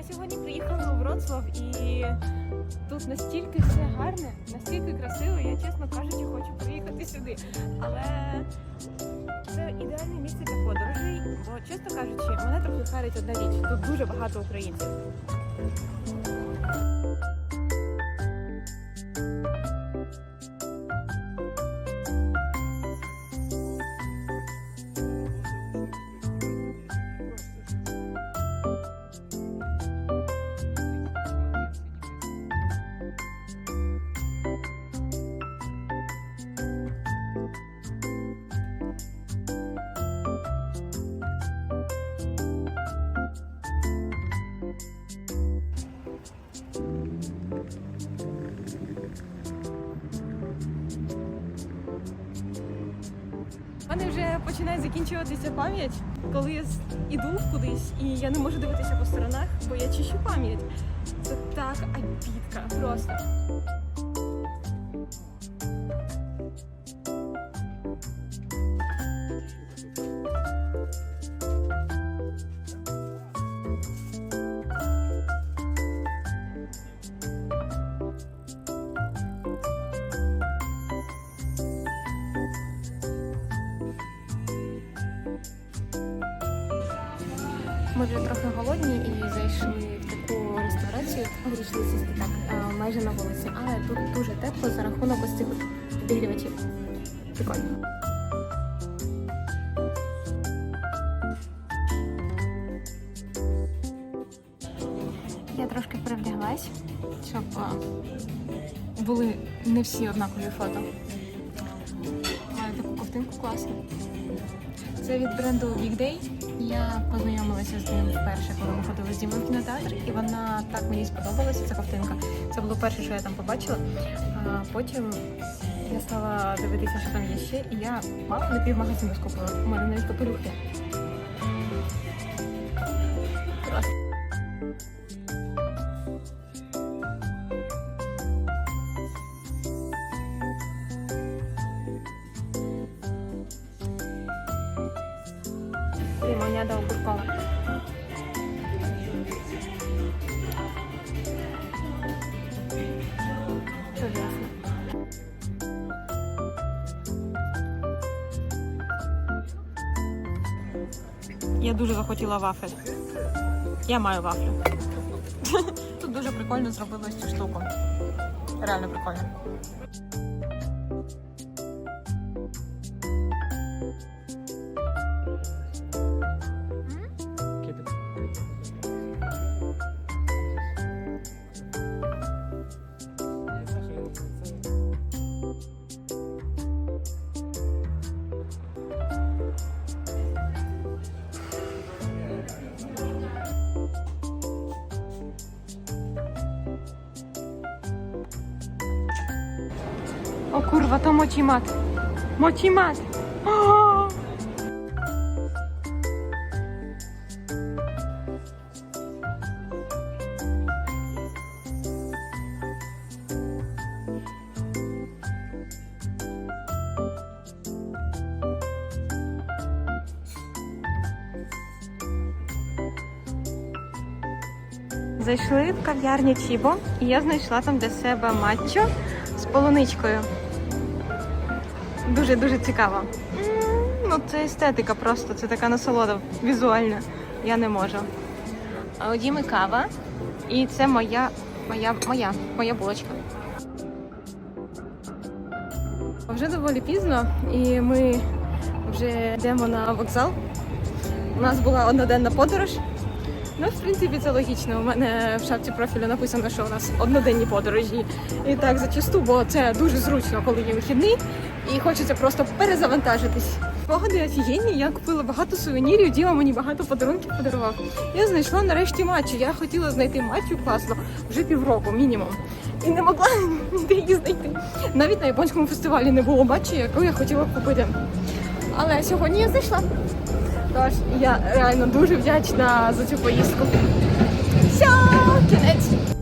Ми сьогодні приїхали у Вроцлав і тут настільки все гарне, настільки красиво, я чесно кажучи, хочу приїхати сюди. Але це ідеальне місце для подорожей, бо чесно кажучи, мене трохи харить одна річ. Тут дуже багато українців. У мене вже починає закінчуватися пам'ять, коли я іду кудись і я не можу дивитися по сторонах, бо я чищу пам'ять. Це так обідка просто. Ми вже трохи голодні і зайшли в таку ресторацію. Вирішили сісти так е, майже на вулиці, але тут дуже тепло за рахунок ось цих підігрівачів. Прикольно. Я трошки перевдяглась, щоб е, були не всі однакові фото. Маю таку ковтинку класну. Це від бренду Big Day. Я познайомилася з ним вперше, коли ми ходили з Дімою в кінотеатр, і вона так мені сподобалася, ця картинка. Це було перше, що я там побачила. А потім я стала дивитися, що там є ще, і я мало не пів магазину скупила. У мене навіть попелюхи. Лимоняда огуркова. Чудесно. Я дуже захотіла вафель. Я маю вафлю. Тут дуже прикольно зробили цю штуку. Реально прикольно. O kurwa, to mocimat. Mocimat. O! Зайшли в кав'ярню Чібо, і я знайшла там для себе матчо полуничкою. Дуже дуже цікаво. Ну, це естетика просто, це така насолода візуальна. Я не можу. А у Діми кава. І це моя, моя, моя, моя булочка. Вже доволі пізно, і ми вже йдемо на вокзал. У нас була одноденна подорож. Ну, в принципі, це логічно. У мене в шапці профілю написано, що у нас одноденні подорожі. І так зачасту, бо це дуже зручно, коли є вихідний, і хочеться просто перезавантажитись. Погоди офігенні, я купила багато сувенірів, Діма мені багато подарунків подарував. Я знайшла нарешті матчу. Я хотіла знайти матчу класно вже півроку, мінімум. І не могла ніде її знайти. Навіть на японському фестивалі не було матчі, яку я хотіла купити. Але сьогодні я знайшла. Тож я реально дуже вдячна за цю поїздку. Все, кінець.